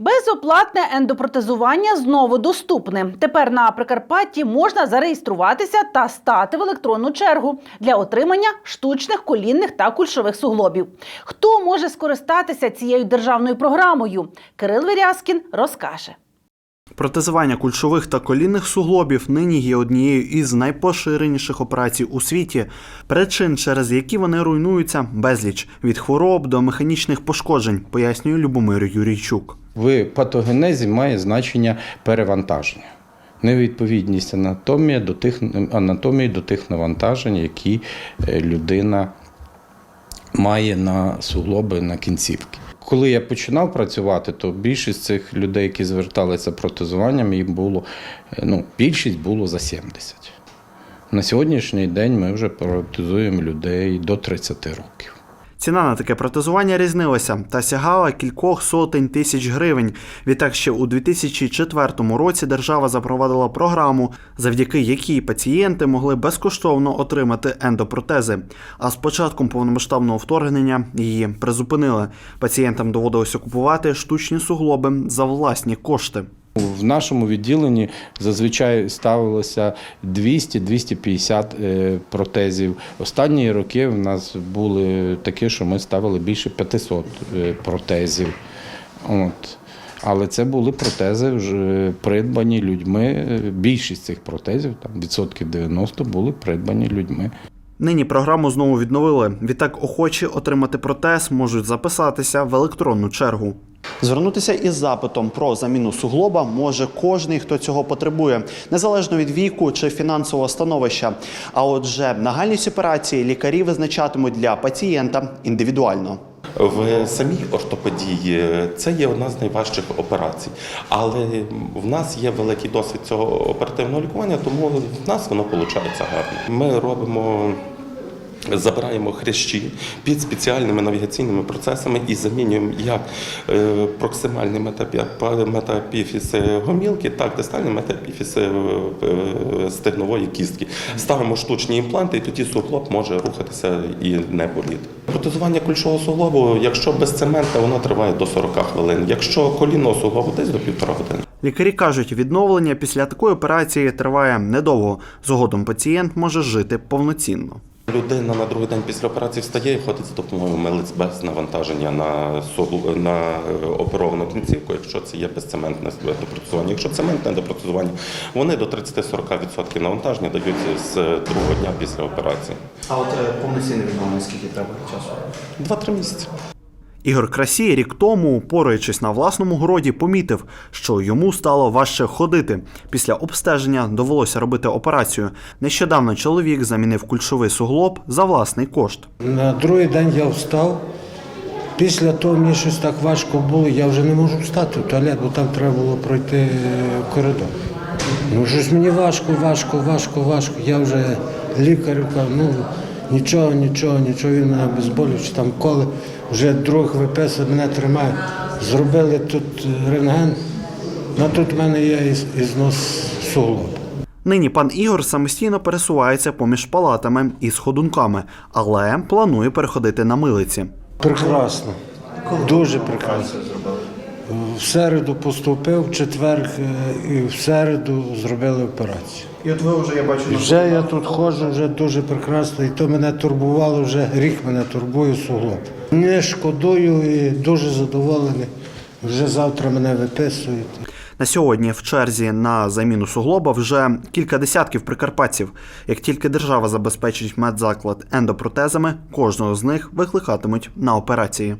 Безоплатне ендопротезування знову доступне. Тепер на Прикарпатті можна зареєструватися та стати в електронну чергу для отримання штучних колінних та кульшових суглобів. Хто може скористатися цією державною програмою? Кирил Вірязкін розкаже. Протезування кульшових та колінних суглобів нині є однією із найпоширеніших операцій у світі. Причин, через які вони руйнуються, безліч від хвороб до механічних пошкоджень, пояснює Любомир Юрійчук. В патогенезі має значення перевантаження. Невідповідність анатомії до тих, анатомії до тих навантажень, які е, людина має на суглоби на кінцівки. Коли я починав працювати, то більшість цих людей, які зверталися протезуванням, їм було е, ну, більшість було за 70. На сьогоднішній день ми вже протезуємо людей до 30 років. Ціна на таке протезування різнилася та сягала кількох сотень тисяч гривень. Відтак ще у 2004 році держава запровадила програму, завдяки якій пацієнти могли безкоштовно отримати ендопротези. А з початком повномасштабного вторгнення її призупинили. Пацієнтам доводилося купувати штучні суглоби за власні кошти. В нашому відділенні зазвичай ставилося 200-250 е, протезів. Останні роки в нас були такі, що ми ставили більше 500 е, протезів. От. Але це були протези вже придбані людьми. Е, Більшість цих протезів, там відсотків 90, були придбані людьми. Нині програму знову відновили. Відтак охочі отримати протез можуть записатися в електронну чергу. Звернутися із запитом про заміну суглоба може кожний, хто цього потребує, незалежно від віку чи фінансового становища. А отже, нагальність операції лікарі визначатимуть для пацієнта індивідуально. В самій ортопедії це є одна з найважчих операцій, але в нас є великий досвід цього оперативного лікування, тому в нас воно виходить гарно. Ми робимо. Забираємо хрящі під спеціальними навігаційними процесами і замінюємо як е, проксимальний метапі- гомілки, так дистальний метапіфіз е, е, стегнової кістки. Ставимо штучні імпланти, і тоді суглоб може рухатися і не боліти. Протезування кульшового суглобу, якщо без цемента, воно триває до 40 хвилин. Якщо колінного суглобу, десь до півтора години. Лікарі кажуть, відновлення після такої операції триває недовго. Згодом пацієнт може жити повноцінно. Людина на другий день після операції встає і ходить з допомогою милиць без навантаження на суглу- на е, оперовану кінцівку, якщо це є безцементне допрацювання. Якщо цементне допрацювання, вони до 30-40% навантаження дають з другого дня після операції. А от повноцінне відновлення скільки треба часу? 2-3 місяці. Ігор Красій рік тому, пораючись на власному городі, помітив, що йому стало важче ходити. Після обстеження довелося робити операцію. Нещодавно чоловік замінив кульшовий суглоб за власний кошт. На другий день я встав. Після того мені щось так важко було, я вже не можу встати в туалет, бо там треба було пройти е, коридор. Ну щось мені важко, важко, важко, важко. Я вже лікарю кажу, ну нічого, нічого, нічого, він мене безболюче, там коли вже друг виписує, мене тримає. Зробили тут рентген, ну тут в мене є із- ізнос суглоба. Нині пан Ігор самостійно пересувається поміж палатами із ходунками, але планує переходити на милиці. Прекрасно. Дуже прекрасно. В середу поступив, в четвер е, і в середу зробили операцію. І от ви вже я бачу І вже я тут ходжу, вже дуже прекрасно, і то мене турбувало, вже рік мене турбує суглоб. Не шкодую і дуже задоволений. Вже завтра мене виписують. На сьогодні в черзі на заміну суглоба вже кілька десятків прикарпатців. Як тільки держава забезпечить медзаклад ендопротезами, кожного з них викликатимуть на операції.